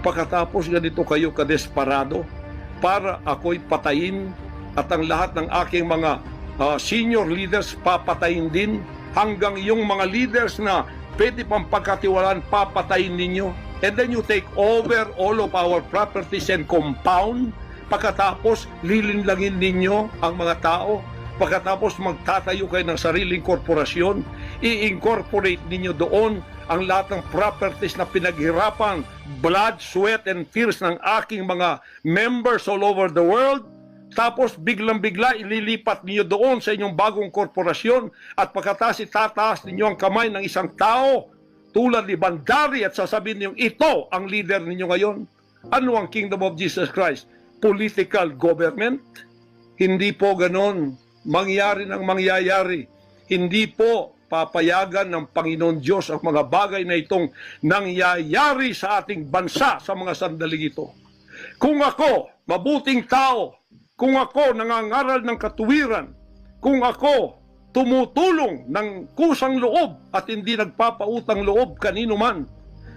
Pagkatapos ganito kayo kadesperado para ako'y patayin at ang lahat ng aking mga ah, senior leaders papatayin din hanggang yung mga leaders na pwede pang pagkatiwalaan papatayin ninyo. And then you take over all of our properties and compound. Pagkatapos lilinlangin ninyo ang mga tao. Pagkatapos magtatayo kayo ng sariling korporasyon. I-incorporate ninyo doon ang lahat ng properties na pinaghirapan blood, sweat, and tears ng aking mga members all over the world tapos biglang-bigla ililipat niyo doon sa inyong bagong korporasyon at pagkatapos itataas ninyo ang kamay ng isang tao tulad ni Bandari at sasabihin niyo ito ang leader ninyo ngayon. Ano ang Kingdom of Jesus Christ? Political government? Hindi po ganon. Mangyari ng mangyayari. Hindi po papayagan ng Panginoon Diyos ang mga bagay na itong nangyayari sa ating bansa sa mga sandaling ito. Kung ako, mabuting tao, kung ako nangangaral ng katuwiran, kung ako tumutulong ng kusang loob at hindi nagpapautang loob kanino man,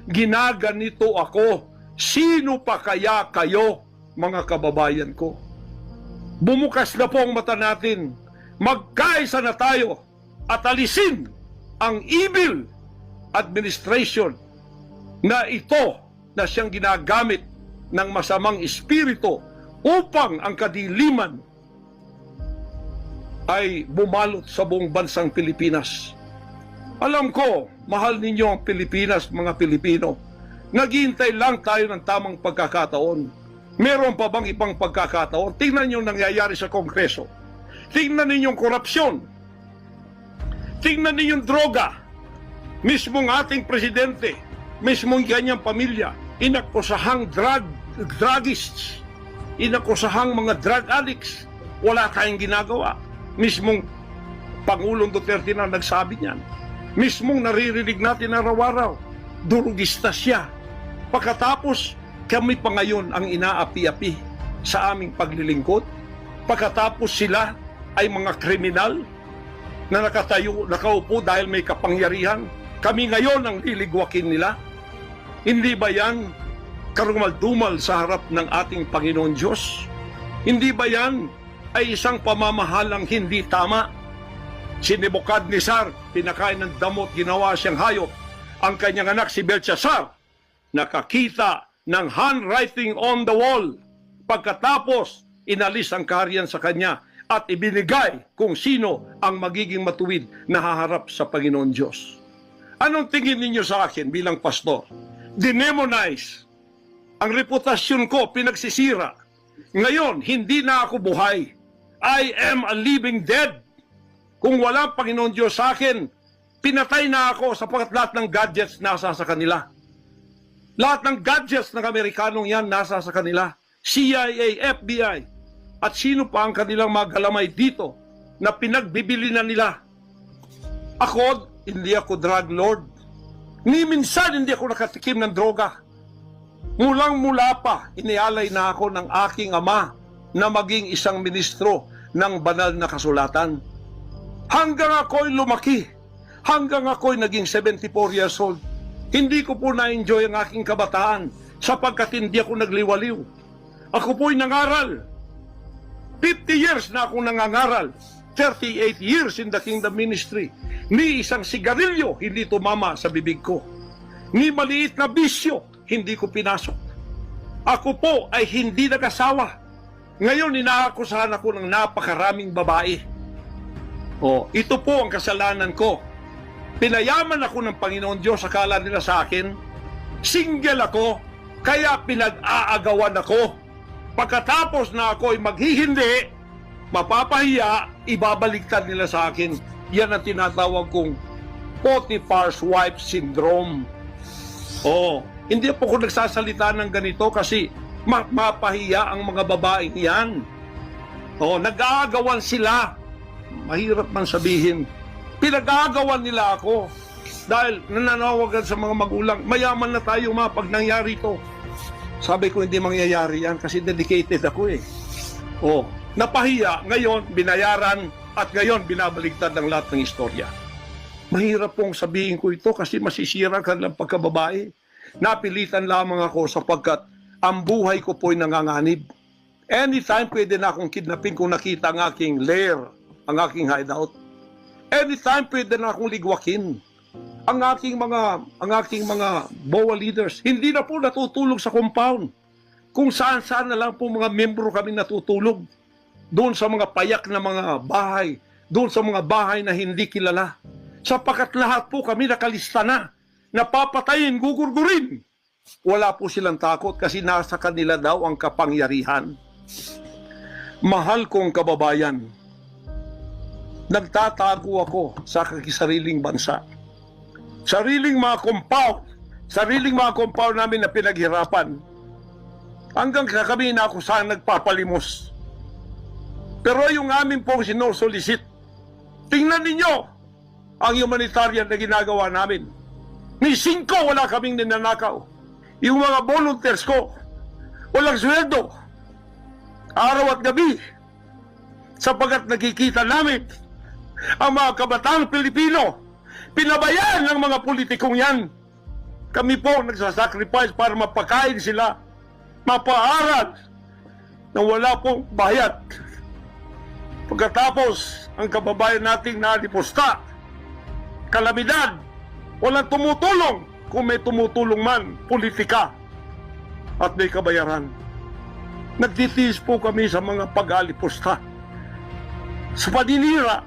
ginaganito ako. Sino pa kaya kayo, mga kababayan ko? Bumukas na po ang mata natin. Magkaisa na tayo at alisin ang evil administration na ito na siyang ginagamit ng masamang espiritu upang ang kadiliman ay bumalot sa buong bansang Pilipinas. Alam ko, mahal ninyo ang Pilipinas, mga Pilipino. Naghihintay lang tayo ng tamang pagkakataon. Meron pa bang ibang pagkakataon? Tingnan niyo ang nangyayari sa Kongreso. Tingnan ninyong korupsyon. Tingnan ninyong droga. Mismong ating presidente, mismong kanyang pamilya, inakusahang drug, druggists, inakusahang mga drug addicts. Wala tayong ginagawa. Mismong Pangulong Duterte na nagsabi niyan. Mismong naririnig natin araw-araw, durugista siya. Pagkatapos, kami pa ngayon ang inaapi-api sa aming paglilingkod. Pagkatapos sila ay mga kriminal na nakatayo, nakaupo dahil may kapangyarihan. Kami ngayon ang liligwakin nila. Hindi ba yan karumal-dumal sa harap ng ating Panginoon Diyos? Hindi ba yan ay isang pamamahalang hindi tama? Si Nebuchadnezzar, pinakain ng damot, ginawa siyang hayop. Ang kanyang anak si Belshazzar, nakakita ng handwriting on the wall. Pagkatapos, inalis ang kaharian sa kanya at ibinigay kung sino ang magiging matuwid na haharap sa Panginoon Diyos. Anong tingin ninyo sa akin bilang pastor? Dinemonize. Ang reputasyon ko pinagsisira. Ngayon, hindi na ako buhay. I am a living dead. Kung wala ang Panginoon Diyos sa akin, pinatay na ako sapagkat lahat ng gadgets nasa sa kanila. Lahat ng gadgets ng Amerikanong yan nasa sa kanila. CIA, FBI, at sino pa ang kanilang mga galamay dito na pinagbibili na nila. Ako, hindi ako drug lord. Ni minsan hindi ako nakatikim ng droga. Mulang mula pa, inialay na ako ng aking ama na maging isang ministro ng banal na kasulatan. Hanggang ako'y lumaki, hanggang ako'y naging 74 years old, hindi ko po na-enjoy ang aking kabataan sapagkat hindi ako nagliwaliw. Ako po'y nangaral. 50 years na akong nangangaral. 38 years in the kingdom ministry. Ni isang sigarilyo hindi tumama sa bibig ko. Ni maliit na bisyo hindi ko pinasok. Ako po ay hindi nag-asawa. Ngayon inaakusahan ako ng napakaraming babae. O, ito po ang kasalanan ko. Pinayaman ako ng Panginoon Diyos, akala nila sa akin. Single ako, kaya pinag-aagawan ako. Pagkatapos na ako ay maghihindi, mapapahiya, ibabaliktad nila sa akin. Yan ang tinatawag kong Potiphar's wife syndrome. Oh, hindi po ako nagsasalita ng ganito kasi ma- mapahiya ang mga babaeng yan. Oh, nag-aagawan sila. Mahirap man sabihin. Pinag-aagawan nila ako. Dahil nananawagan sa mga magulang, mayaman na tayo ma pag nangyari to. Sabi ko hindi mangyayari yan kasi dedicated ako eh. Oh, napahiya, ngayon binayaran at ngayon binabaligtad ng lahat ng istorya. Mahirap pong sabihin ko ito kasi masisira ka ng pagkababae. napilitan lamang ako sapagkat ang buhay ko po'y nanganganib. Anytime pwede na akong kidnapin kung nakita ang aking lair, ang aking hideout. Anytime pwede na akong ligwakin. Ang aking mga ang aking mga BOA leaders hindi na po natutulog sa compound. Kung saan-saan na lang po mga membro kami natutulog. Doon sa mga payak na mga bahay, doon sa mga bahay na hindi kilala. Sapagkat lahat po kami nakalista na. Napapatayin, gugurgurin. Wala po silang takot kasi nasa kanila daw ang kapangyarihan. Mahal kong kababayan, nagtatago ako sa kakisariling bansa. Sariling mga compound, sariling mga compound namin na pinaghirapan. Hanggang kami na ako saan nagpapalimos. Pero yung amin pong sinusolicit, tingnan ninyo ang humanitarian na ginagawa namin. Ni singko wala kaming ninanakaw. Yung mga volunteers ko, walang sweldo. Araw at gabi. Sapagkat nakikita namin ang mga kabataang Pilipino, pinabayaan ng mga politikong yan. Kami po nagsasacrifice para mapakain sila, mapaaral na wala pong bayad. Pagkatapos, ang kababayan nating nalipusta, kalamidad, walang tumutulong. Kung may tumutulong man, politika at may kabayaran. Nagtitiis po kami sa mga pag-alipusta. Sa paninira,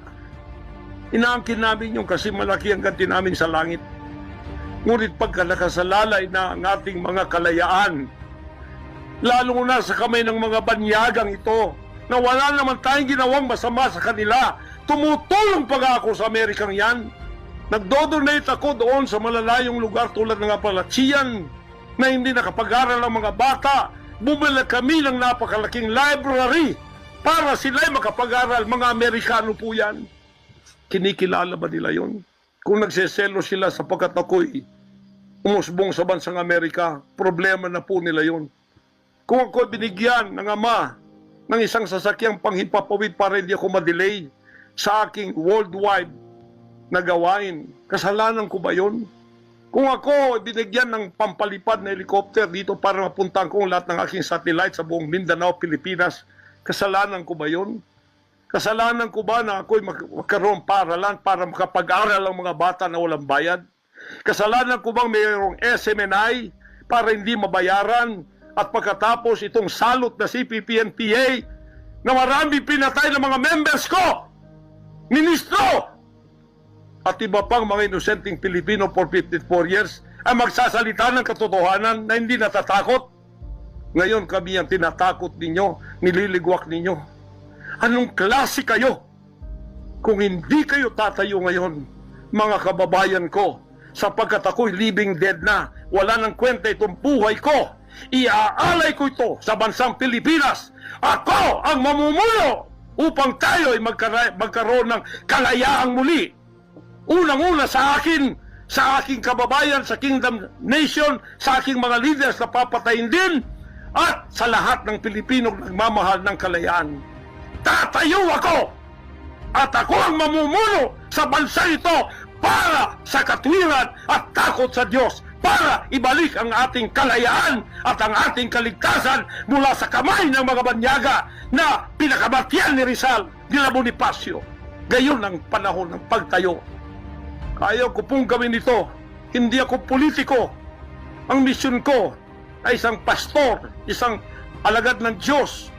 inaangkin namin yung kasi malaki ang ganti namin sa langit. Ngunit pagka nakasalalay na ang ating mga kalayaan, lalo na sa kamay ng mga banyagang ito, na wala naman tayong ginawang masama sa kanila, tumutulong pa ako sa Amerikang yan. Nagdodonate ako doon sa malalayong lugar tulad ng Apalachian na hindi nakapag-aral ang mga bata. Bumili kami ng napakalaking library para sila'y makapag-aral. Mga Amerikano po yan. Kinikilala ba nila yon? Kung nagseselo sila sapagkat ako'y umusbong sa bansang Amerika, problema na po nila yon. Kung ako binigyan ng ama ng isang sasakyang panghimpapawid para hindi ako madelay sa aking worldwide na gawain, kasalanan ko ba yon? Kung ako binigyan ng pampalipad na helicopter dito para mapuntahan ko lahat ng aking satellite sa buong Mindanao, Pilipinas, kasalanan ko ba yon? Kasalanan ko ba na ako'y mag- magkaroon paralan para makapag-aral ang mga bata na walang bayad? Kasalanan ko bang mayroong SMNI para hindi mabayaran at pagkatapos itong salot na CPP-NPA na marami pinatay ng mga members ko, ministro, at iba pang mga inosenteng Pilipino for 54 years ay magsasalita ng katotohanan na hindi natatakot. Ngayon kami ang tinatakot ninyo, nililigwak ninyo. Anong klase kayo? Kung hindi kayo tatayo ngayon, mga kababayan ko, sapagkat ako'y living dead na, wala nang kwenta itong buhay ko, iaalay ko ito sa bansang Pilipinas. Ako ang mamumuno upang tayo ay magkara- magkaroon ng kalayaang muli. Unang-una sa akin, sa aking kababayan, sa Kingdom Nation, sa aking mga leaders na papatayin din, at sa lahat ng Pilipino nagmamahal ng kalayaan. Tatayo ako! At ako ang mamumuno sa bansa ito para sa katwiran at takot sa Diyos para ibalik ang ating kalayaan at ang ating kaligtasan mula sa kamay ng mga banyaga na pinakabatyan ni Rizal, ni La Bonifacio. Gayon ang panahon ng pagtayo Ayaw ko pong gawin ito. Hindi ako politiko. Ang misyon ko ay isang pastor, isang alagad ng Diyos.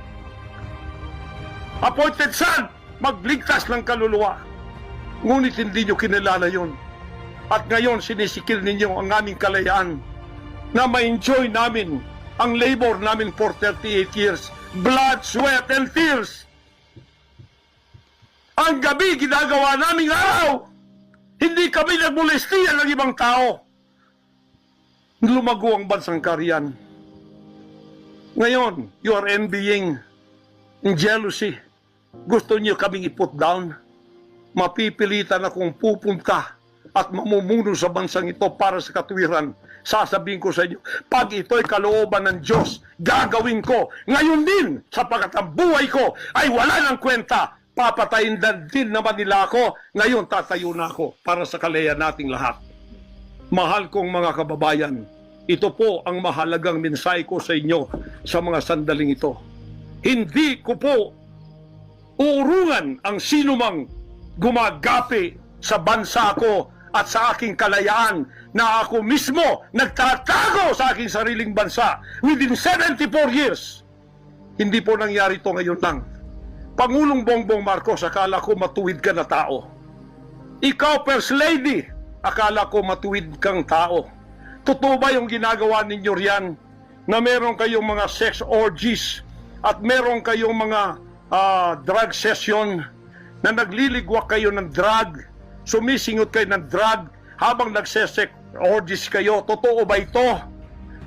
Appointed son, magligtas ng kaluluwa. Ngunit hindi nyo kinilala yon. At ngayon sinisikil ninyo ang aming kalayaan na ma-enjoy namin ang labor namin for 38 years. Blood, sweat, and tears. Ang gabi ginagawa naming araw. Hindi kami nagmolestiya ng ibang tao. Lumago ang bansang kariyan. Ngayon, you are envying in jealousy. Gusto niyo kaming i-put down. Mapipilitan akong pupunta at mamumuno sa bansang ito para sa katwiran. Sasabihin ko sa inyo, pag ito'y kalooban ng Diyos, gagawin ko. Ngayon din, sapagkat ang buhay ko ay wala ng kwenta papatayin na din naman nila ako. Ngayon tatayo na ako para sa kalaya nating lahat. Mahal kong mga kababayan, Ito po ang mahalagang mensahe ko sa inyo sa mga sandaling ito. Hindi ko po uurungan ang sinumang gumagapi sa bansa ko at sa aking kalayaan na ako mismo nagtatago sa aking sariling bansa within 74 years. Hindi po nangyari to ngayon lang. Pangulong Bongbong Marcos, akala ko matuwid ka na tao. Ikaw, First Lady, akala ko matuwid kang tao. Totoo ba yung ginagawa ninyo riyan na meron kayong mga sex orgies at meron kayong mga ah, drug session na nagliligwak kayo ng drug, sumisingot kayo ng drug habang nagsesek orgies kayo. Totoo ba ito?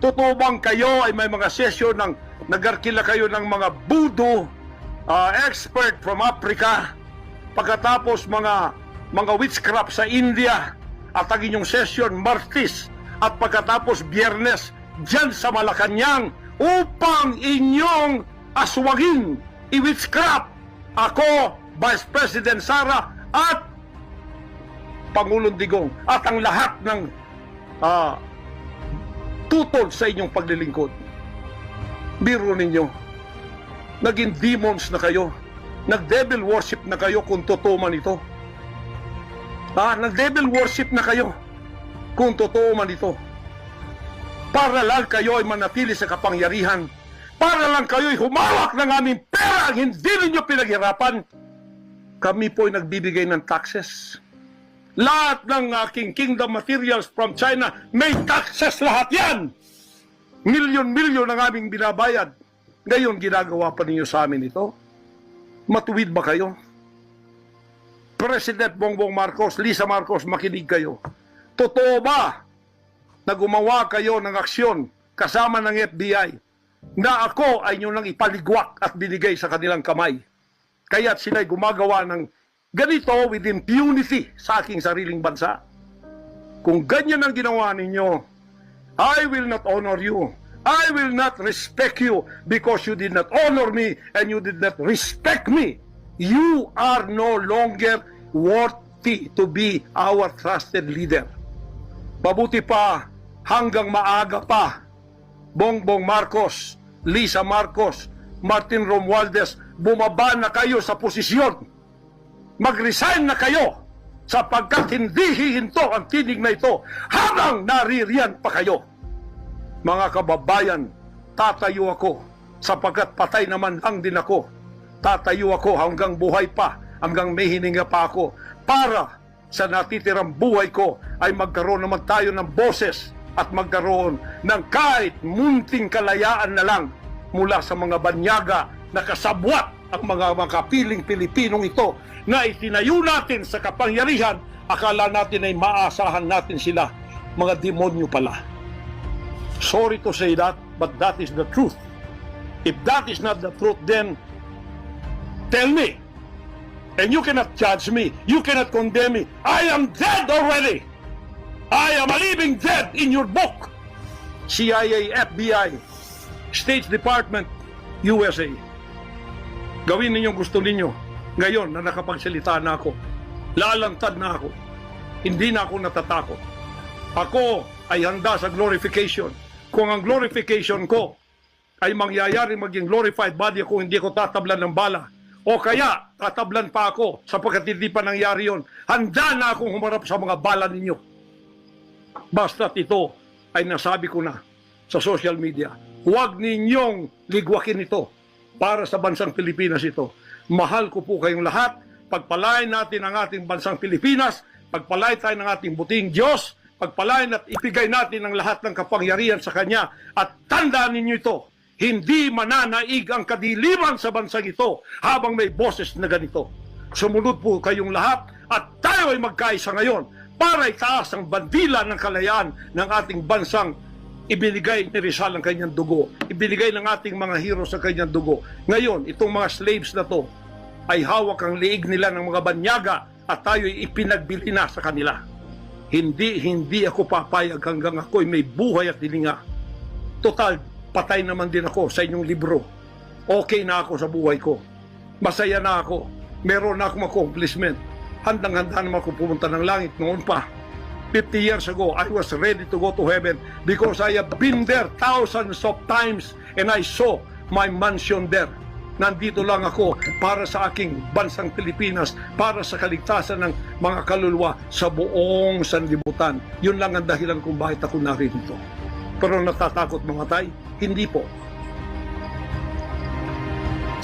Totoo bang kayo ay may mga session ng nagarkila kayo ng mga voodoo ah, expert from Africa pagkatapos mga mga witchcraft sa India at ang inyong session Martis at pagkatapos Biyernes dyan sa Malacanang upang inyong aswagin i-witchcraft ako, Vice President Sara at Pangulong Digong at ang lahat ng ah, tutol sa inyong paglilingkod. Biro ninyo, naging demons na kayo. Nag-devil worship na kayo kung totoo man ito. Ah, nag-devil worship na kayo kung totoo man ito. Para lang kayo ay manatili sa kapangyarihan. Para lang kayo ay humawak ng aming pera ang hindi ninyo pinaghirapan. Kami po ay nagbibigay ng taxes. Lahat ng aking kingdom materials from China, may taxes lahat yan! Milyon-milyon ang aming binabayad. Ngayon, ginagawa pa ninyo sa amin ito? Matuwid ba kayo? President Bongbong Marcos, Lisa Marcos, makinig kayo. Totoo ba na gumawa kayo ng aksyon kasama ng FBI na ako ay nyo nang ipaligwak at binigay sa kanilang kamay? Kaya't sila'y gumagawa ng ganito with impunity sa aking sariling bansa. Kung ganyan ang ginawa ninyo, I will not honor you. I will not respect you because you did not honor me and you did not respect me. You are no longer worthy to be our trusted leader. Mabuti pa hanggang maaga pa. Bongbong Marcos, Lisa Marcos, Martin Romualdez, bumaba na kayo sa posisyon. Mag-resign na kayo sapagkat hindi hihinto ang tinig na ito habang naririyan pa kayo. Mga kababayan, tatayo ako sapagkat patay naman lang din ako. Tatayo ako hanggang buhay pa, hanggang may hininga pa ako para sa natitirang buhay ko ay magkaroon naman tayo ng boses at magkaroon ng kahit munting kalayaan na lang mula sa mga banyaga na kasabwat ang mga makapiling Pilipinong ito na itinayo natin sa kapangyarihan, akala natin ay maasahan natin sila. Mga demonyo pala. Sorry to say that, but that is the truth. If that is not the truth, then tell me. And you cannot judge me. You cannot condemn me. I am dead already. I am a living dead in your book. CIA, FBI, State Department, USA. Gawin ninyong gusto ninyo. Ngayon na nakapagsalita na ako, lalantad na ako. Hindi na ako natatakot. Ako ay handa sa glorification. Kung ang glorification ko ay mangyayari maging glorified body ako, hindi ko tatablan ng bala. O kaya, tatablan pa ako sapagkat hindi pa nangyari yon. Handa na akong humarap sa mga bala ninyo. Basta't ito ay nasabi ko na sa social media. Huwag ninyong ligwakin ito para sa bansang Pilipinas ito. Mahal ko po kayong lahat. Pagpalain natin ang ating bansang Pilipinas. Pagpalain tayo ng ating buting Diyos. Pagpalain at ipigay natin ang lahat ng kapangyarihan sa Kanya. At tandaan ninyo ito, hindi mananaig ang kadiliman sa bansang ito habang may boses na ganito. Sumunod po kayong lahat at tayo ay magkaisa ngayon para itaas ang bandila ng kalayaan ng ating bansang ibinigay ni Rizal ang kanyang dugo. Ibinigay ng ating mga heroes ang kanyang dugo. Ngayon, itong mga slaves na to ay hawak ang liig nila ng mga banyaga at tayo ay ipinagbili na sa kanila. Hindi, hindi ako papayag hanggang ako'y may buhay at hilinga. Total, patay naman din ako sa inyong libro. Okay na ako sa buhay ko. Masaya na ako. Meron na akong accomplishment. Handang-handa naman ako pumunta ng langit noon pa. 50 years ago, I was ready to go to heaven because I have been there thousands of times and I saw my mansion there. Nandito lang ako para sa aking bansang Pilipinas, para sa kaligtasan ng mga kaluluwa sa buong sanlibutan. Yun lang ang dahilan kung bakit ako narito. Pero natatakot mamatay? Hindi po.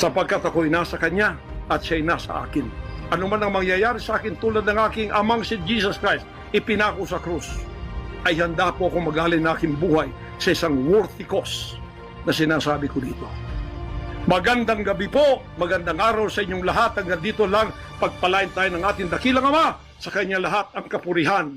Sapagkat ako'y nasa Kanya at siya'y nasa akin. Ano man ang mangyayari sa akin tulad ng aking amang si Jesus Christ, ipinako sa krus, ay handa po akong magalin ng aking buhay sa isang worthy cause na sinasabi ko dito. Magandang gabi po, magandang araw sa inyong lahat. Hanggang dito lang, pagpalain tayo ng ating dakilang Ama sa kanya lahat ang kapurihan